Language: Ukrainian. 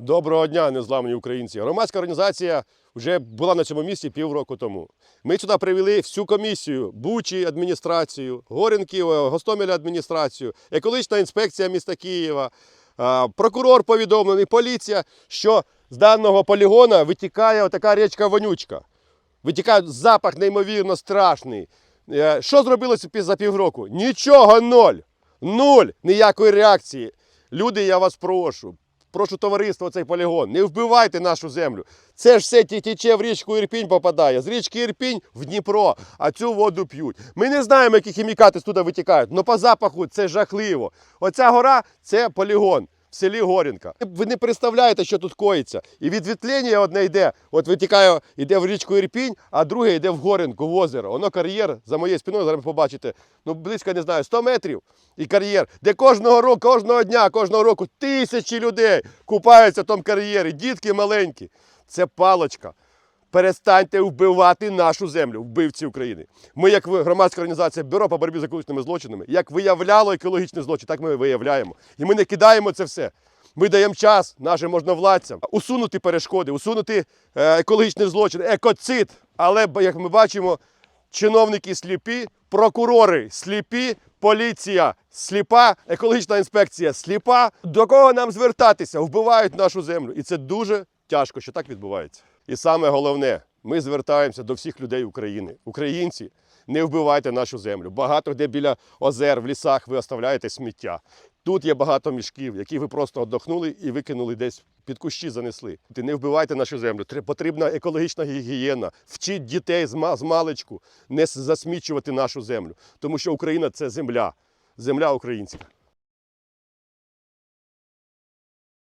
Доброго дня, незламні українці. Громадська організація вже була на цьому місці півроку тому. Ми сюди привели всю комісію, Бучі адміністрацію, Горенків, е, Гостомеля адміністрацію, екологічна інспекція міста Києва, прокурор повідомлений, поліція, що з даного полігона витікає така річка вонючка. Витікає запах неймовірно страшний. Е, Що зробилося за півроку? Нічого, ноль. Нуль. Ніякої реакції. Люди, я вас прошу. Прошу товариство цей полігон, не вбивайте нашу землю. Це ж все тече в річку Ірпінь попадає. З річки Ірпінь в Дніпро, а цю воду п'ють. Ми не знаємо, які хімікати туди витікають, але по запаху це жахливо. Оця гора це полігон в селі Горінка. Ви не представляєте, що тут коїться. І відвітлення одне йде, от витікає, йде в річку Ірпінь, а друге йде в Горінку, в озеро. Воно кар'єр за моєю спиною, зараз побачите, ну близько, не знаю, 100 метрів і кар'єр, де кожного року, кожного дня, кожного року тисячі людей купаються в тому кар'єрі, дітки маленькі. Це палочка. Перестаньте вбивати нашу землю, вбивці України. Ми, як громадська організація Бюро по боротьбі з екологічними злочинами, як виявляло екологічний злочин, так ми виявляємо. І ми не кидаємо це все. Ми даємо час нашим можновладцям усунути перешкоди, усунути е, екологічний злочин, екоцид. Але як ми бачимо, чиновники сліпі, прокурори сліпі, поліція сліпа, екологічна інспекція сліпа. До кого нам звертатися? Вбивають нашу землю. І це дуже тяжко, що так відбувається. І саме головне, ми звертаємося до всіх людей України. Українці, не вбивайте нашу землю. Багато де біля озер, в лісах ви оставляєте сміття. Тут є багато мішків, які ви просто отдохнули і викинули десь під кущі занесли. Не вбивайте нашу землю. Потрібна екологічна гігієна. Вчіть дітей з маличку не засмічувати нашу землю. Тому що Україна це земля, земля українська.